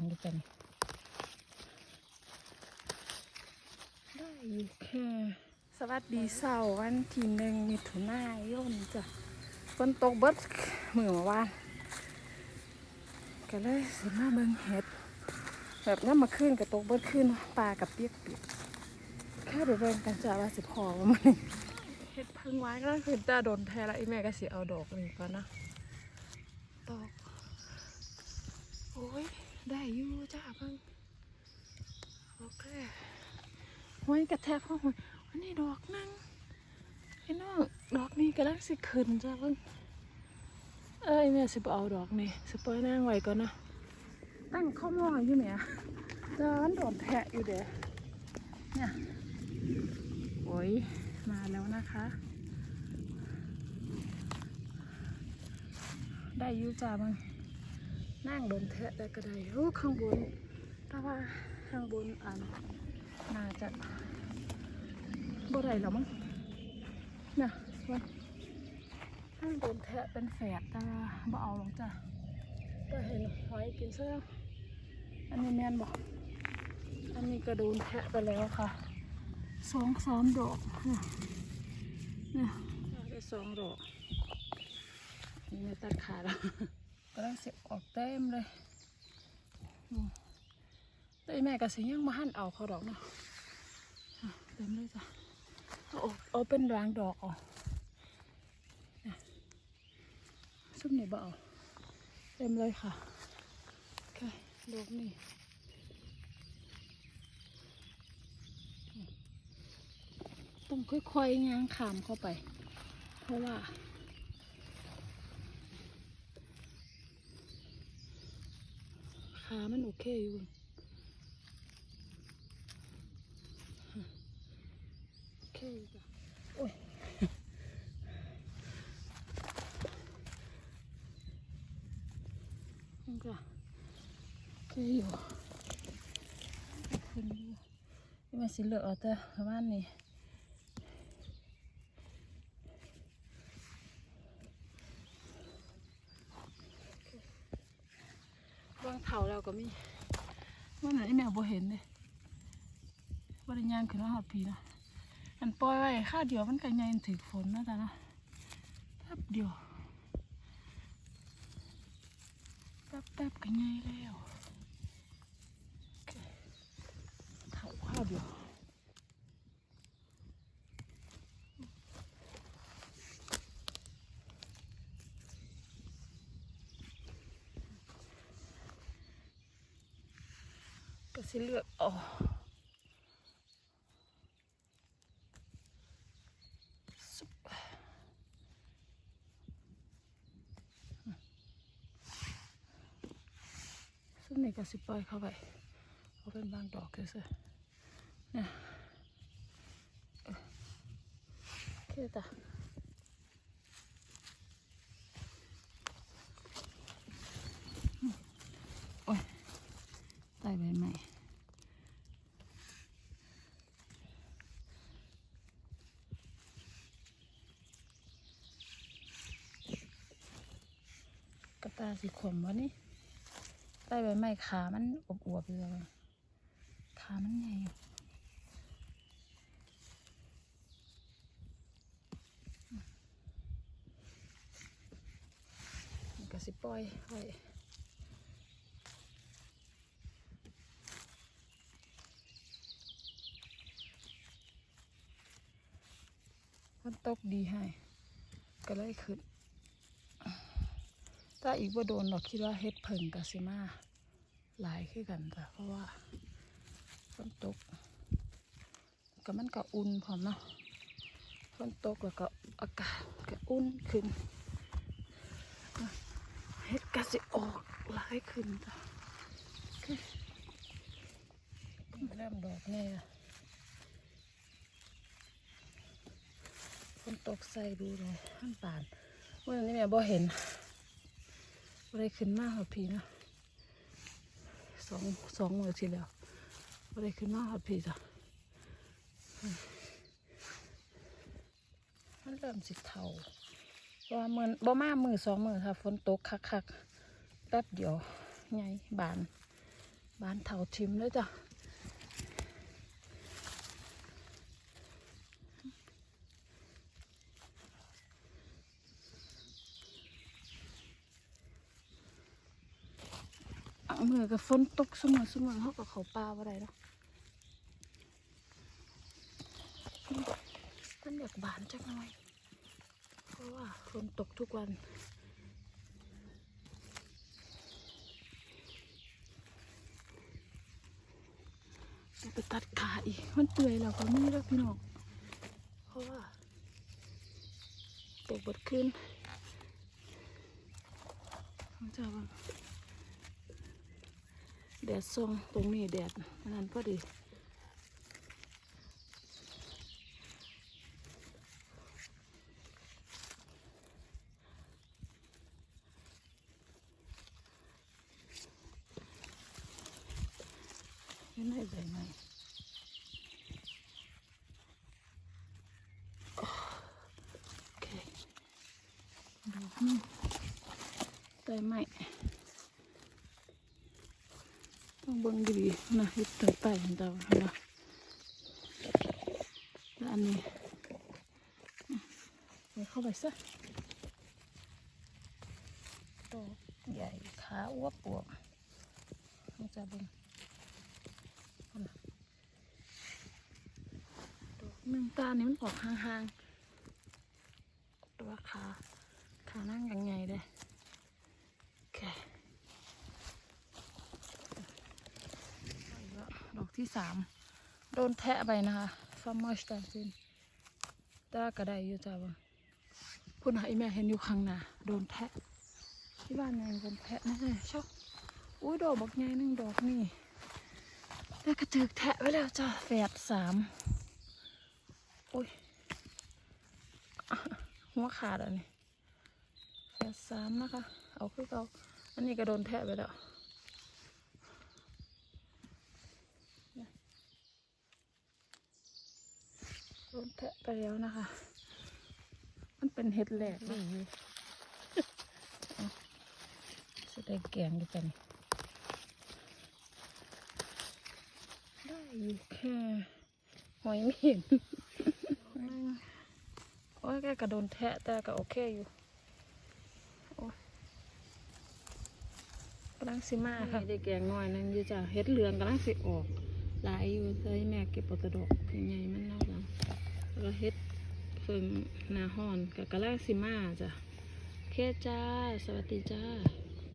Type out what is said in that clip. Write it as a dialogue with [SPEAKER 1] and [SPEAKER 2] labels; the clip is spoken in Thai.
[SPEAKER 1] งดูกันได้อยู่ค่ะสวัสดีเสาร์วันที่หนึ่งมิถุนายนจ้ะฝนตกเบิดมือเมื่อวานก็เลยสิมาเบิ่งเห็ด แบบน้ำมาขึ้นกับตกเบิดขึ้นปลากับเปียกเปียกแค่ไปเบิ่งกันจ้ะว่าสิพอว่ามันเห็ดพึ่งไว้ก็คือจะโดนแทแล้วไอแม่ก็สิเอาดอกนี่ก่อนนะดอกโอ้ย ได้อยู่จ้าเพิ่งโอเคห้อยกระแทกห้องวันนี้ดอกนั่งไอ้น้องดอกนี้กำลังสิขึ้นจ้าเพิ่งเอ้ยแม่สิบเอาดอกนี่สิปล่อยนั่งไว้ก่อนนะตั้งข้อมออยู่เนี่ยเดินโดนแทะอยู่เด้อเนี่ยโอ้ยมาแล้วนะคะ ได้อยูจ้ามึง นั่งโดนแทะได้ก็ได้โอ้ข้างบนแต่ว่าข้างบนอันน่าจะบ่ได้หรอมั้งเนี่ยว่าข้างบนแทะเป็นแฝดแต่ว่าบ่เอาหรอกจ้ะก็เห็นหอยกินซะแล้วอันนี้แมนบอกอันนี้กระโดนแทะไปแล้วค่ะสองสามดอกเนี่ยได้สองดอกนี่ตัดขาแล้ว ก็ได้เสียออกเต็มเลยตีแม่กับสิยังมาหั่นเอาเขาดอกเนาะเต็มเลยจ้ะเอาออกเอาเป็นรางดอกออกเนี่ยซุ่มนี่บ่เอาเต็มเลยค่ะโอเคดอกนี่ต้องค่อยๆงางขามเข้าไป เพราะว่า ขามันโอเคอยู่โอเคอยู่จ้ะโอ้ยมันก็โอเคอยู่ขึ้นอยู่นี่มันสิเหลือเอาแต่ประมาณนี้วาง เถาเราก็มีว่าไหนแมวบ่เห็นเลยว่าได้ย่างขึ้นมาหอดผีนะอันปล่อยไว้ข้าเดียวมันก็ยังถึกฝนนะจ๊ะนะแป๊บเดียวแป๊บแป๊บก็ง่ายแล้วโอเคเถาข้าวเดียวก็ สิเลือกเอาซุปซึ่งนี่ก็สิปล่อยเข้าไปเอาเป็นบางดอกเฉยๆเนี่ยเออโอเคจ้ะอืมโอ้ยไต่ใบใหม่ กระตา สีขมวะนี่ใต้ใบไม้ขามันอบอวบเลยว่ะขามันใหญ่ก็สิปล่อยไว้มันตกดีให้ ก็เลยขึ้น ถ้าอีกว่าโดนดอกคิดว่าเฮ็ดเพิ่งกับสิมาหลายขึ้นกันจ้ะเพราะว่าฝนตกก็มันก็อุ่นพร้อมเนาะฝนตกแล้วก็อากาศก็อุ่นขึ้นเฮ็ดก็สิออกหลายขึ้นจ้ะเคเริ่มดอกเนี่ยฝนตกใส่ดูเลยข้างป่านเมื่อนี้แม่บ่เห็น อะไรขึ้นมากหอดผีนะสองสองมือทีแล้วอะไรขึ้นมากหอดผีจ้ะมันเริ่มสิเทาเพราะว่ามือบ่มามือสองมือค่ะฝนตกคักๆแป๊บเดียวไงบาน บานเทาทิมเลยจ้ะ เมือกับฝนตกสมอสมอเขากับเขาปลาอะไรเนาะมันอยากบานจักหน่อยเพราะว่าฝนตกทุกวันจะไปตัดขาอีกมันเปื่อยแล้วก็มีแล้วพี่น้องเพราะว่าตกบดขึ้นเขาจะว่า แดดส่องตรงนี้แดดนั้นพอดียังไงใบไม้โอเคดอกนึงใบไม้ต้อง เบิ่งดีๆนะเฮ็ดไต่ไต่ๆดาวนะแล้วอันนี้อืมใส่เข้าไปซะดอกใหญ่ขาอ้วบปวบมันจะเบิ่งดอกหนึ่งตานี่มันออกห่างๆ ตัวขาขานั่งยังไงเลยโอเคเอาอีกแล้วดอก ที่สามโดนแทะไปนะคะฟาร์มอชตาซินตากระไดอยู่จ้าบ่พุ่นหาอีแม่เห็นอยู่ข้างหน้าโดนแทะ ที่บ้านยังโดนแทะแน่ๆชอบอุ้ยดอกบักใหญ่หนึ่งดอกนี่ได้กระถึกแทะไว้แล้วจ้ะแฝดสามโอ้ยหัวขาดอันนี้แฝดสามนะคะ เอาคือเอาอันนี้ก็โดนแทะไปแล้ว โดนแทะไปแล้วนะคะ มันเป็นเห็ดแหลกนะเอาจะได้แกงดีกันได้อยู่แค่หอยไม่เห็นโอ้ยแกกระโดนแทะแต่ก็โอเคอยู่โอ้ยกำลังสิมาค่ะได้แกงน้อยหนึงอยู่จ้ะเฮ็ดเหลืองกำลังสิออกหลายอยู่เลยแม่เก็บปตะดอกใหญ่ๆมันเน่าแล้วแล้ว ก็เฮ็ดเฟิงนาฮอนกับกะลาซิมาจ้ะ โอเคจ้า สวัสดีจ้า